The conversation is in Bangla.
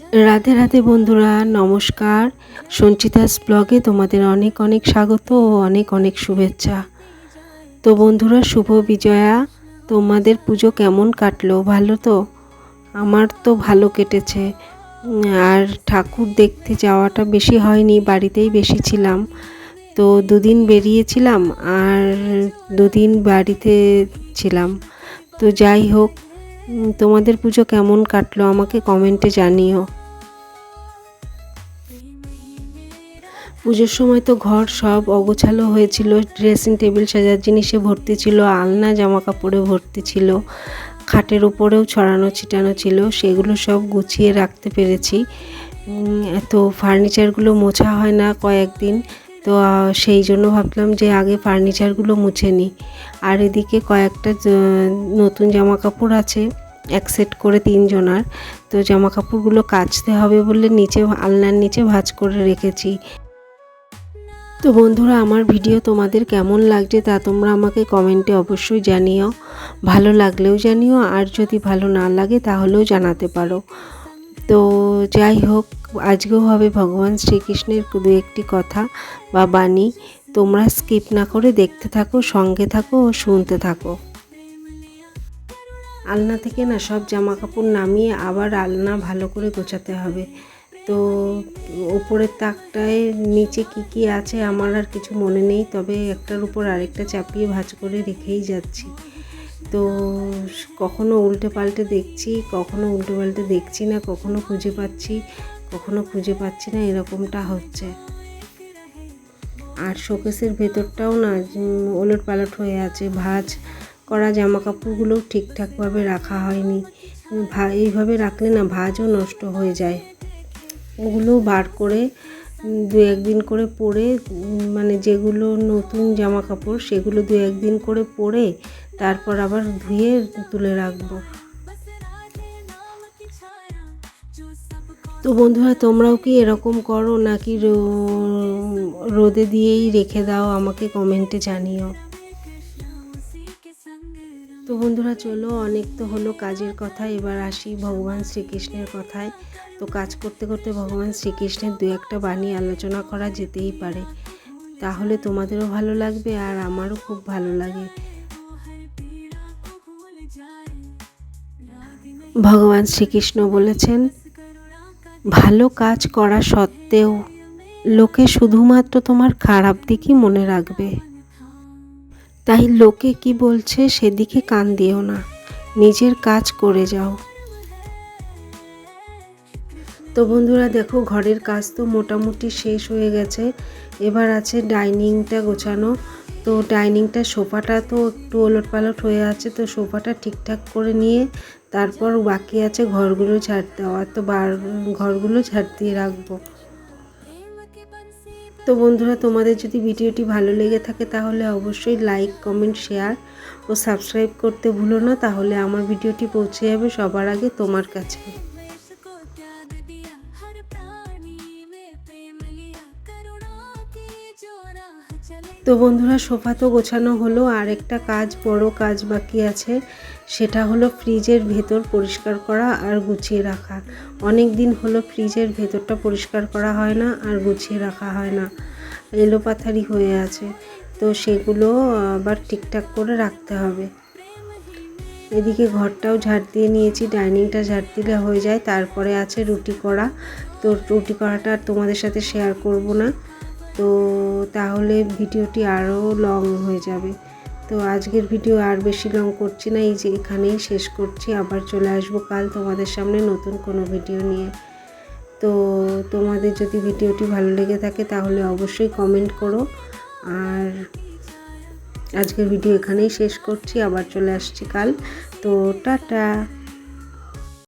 রাধে রাধে বন্ধুরা, নমস্কার। সঞ্চিতাস ব্লগে তোমাদের অনেক অনেক স্বাগত ও অনেক অনেক শুভেচ্ছা। তো বন্ধুরা, শুভ বিজয়া। তোমাদের পুজো কেমন কাটলো? ভালো তো? আমার তো ভালো কেটেছে। আর ঠাকুর দেখতে যাওয়াটা বেশি হয়নি, বাড়িতেই বেশি ছিলাম। তো দুদিন বেরিয়েছিলাম আর দুদিন বাড়িতে ছিলাম। তো যাই হোক তোমাদের পুজো কেমন কাটলো আমাকে কমেন্টে জানিও। পুজোর সময় তো ঘর সব অগোছালো হয়েছিল ড্রেসিং টেবিল সাজার জিনিসে ভর্তি ছিল আলনা জামা কাপড়ে ভর্তি ছিল খাটের উপরেও ছড়ানো ছিটানো ছিল সেগুলো সব গুছিয়ে রাখতে পেরেছি। উম, তো ফার্নিচারগুলো মোছা হয় না কয়েকদিন তো সেই জন্য ভাবলাম যে আগে ফার্নিচারগুলো মুছে নিই আর এদিকে কয়েকটা নতুন জামা কাপড় আছে, এক সেট করে তিনজনার। তো জামা কাপড়গুলো কাচতে হবে বলে নিচে, আলনার নিচে ভাজ করে রেখেছি। তো বন্ধুরা, আমার ভিডিও তোমাদের কেমন লাগছে তা তোমরা আমাকে কমেন্টে অবশ্যই জানিও। ভালো লাগলেও জানিও, আর যদি ভালো না লাগে তাহলেও জানাতে পারো। তো যাই হোক আজকেও হবে ভগবান শ্রীকৃষ্ণের দু একটি কথা, বা বাণী। তোমরা স্কিপ না করে দেখতে থাকো, সঙ্গে থাকো ও শুনতে থাকো। আলনা থেকে না সব জামা কাপড় নামিয়ে আবার আলনা ভালো করে গোছাতে হবে। তো উপরের তাকটায় নিচে কি কি আছে আমার আর কিছু মনে নেই, তবে একটার উপর আরেকটা চাপিয়ে ভাঁজ করে রেখেই যাচ্ছি। তো কখনো উল্টে পাল্টে দেখছি, কখনো উল্টে পাল্টে দেখছি না, কখনো খুঁজে পাচ্ছি। কখনো খুঁজে পাচ্ছি না, এরকমটা হচ্ছে। আর শোকেসের ভেতরটাও না ওলট পালট হয়ে আছে। ভাজ করা জামা কাপড়গুলো ঠিকঠাকভাবে রাখা হয়নি। এইভাবে রাখলে না ভাজও নষ্ট হয়ে যায়। ওগুলো বার করে দু একদিন করে পরে মানে যেগুলো নতুন জামা কাপড় সেগুলো দু একদিন করে পরে তারপর আবার ধুয়ে তুলে রাখব। তো বন্ধুরা, তোমরাও কি এরকম করো নাকি রোদে দিয়েই রেখে দাও আমাকে কমেন্টে জানিও। তো বন্ধুরা, চলো অনেক তো হলো কাজের কথা, এবার আসি ভগবান শ্রীকৃষ্ণের কথায়। তো কাজ করতে করতে ভগবান শ্রীকৃষ্ণের দু একটা বাণী আলোচনা করা যেতেই পারে। তাহলে তোমাদেরও ভালো লাগবে আর আমারও খুব ভালো লাগে। ভগবান শ্রীকৃষ্ণ বলেছেন ভালো কাজ করা সত্ত্বেও লোকে শুধুমাত্র তোমার খারাপ দিকই মনে রাখবে। তাই লোকে কি বলছে সেদিকে কান দিও না। নিজের কাজ করে যাও। তো বন্ধুরা, দেখো ঘরের কাজ তো মোটামুটি শেষ হয়ে গেছে। এবার আছে ডাইনিংটা গোছানো। তো ডাইনিংটা সোফাটা তো একটু ওলট পালট হয়ে আছে, তো সোফাটা ঠিকঠাক করে নিয়ে তারপর বাকি আছে ঘরগুলো ঝাড় দেওয়া। তো বার, ঘরগুলো ঝাড় দিয়ে রাখব। তো বন্ধুরা, তোমাদের যদি ভিডিওটি ভালো লেগে থাকে তাহলে অবশ্যই লাইক, কমেন্ট, শেয়ার ও সাবস্ক্রাইব করতে ভুলো না। তাহলে আমার ভিডিওটি পৌঁছে যাবে সবার আগে তোমার কাছে। তো বন্ধুরা, সোফা তো গোছানো হলো, আর একটা কাজ, বড় কাজ বাকি আছে। সেটা হলো ফ্রিজের ভেতর পরিষ্কার করা আর গুছিয়ে রাখা। অনেক দিন হলো ফ্রিজের ভেতরটা পরিষ্কার করা হয় না আর গুছিয়ে রাখা হয় না। এলোপাথারি হয়ে আছে। তো সেগুলো আবার ঠিকঠাক করে রাখতে হবে। এদিকে ঘরটাও ঝাড় দিয়ে নিয়েছি, ডাইনিংটা ঝাড় দিলে হয়ে যায়। তারপরে আছে রুটি করা। তো রুটি করাটা আর তোমাদের সাথে শেয়ার করব না। তো তাহলে ভিডিওটি আরও লং হয়ে যাবে। তো আজকের ভিডিও আর বেশি লং করছি না, এই যে এখানেই শেষ করছি। আবার চলে আসব কাল তোমাদের সামনে নতুন কোনো ভিডিও নিয়ে। তো তোমাদের যদি ভিডিওটি ভালো লেগে থাকে তাহলে অবশ্যই কমেন্ট করো। আর আজকের ভিডিও এখানেই শেষ করছি, আবার চলে আসছি কাল। তো টাটা!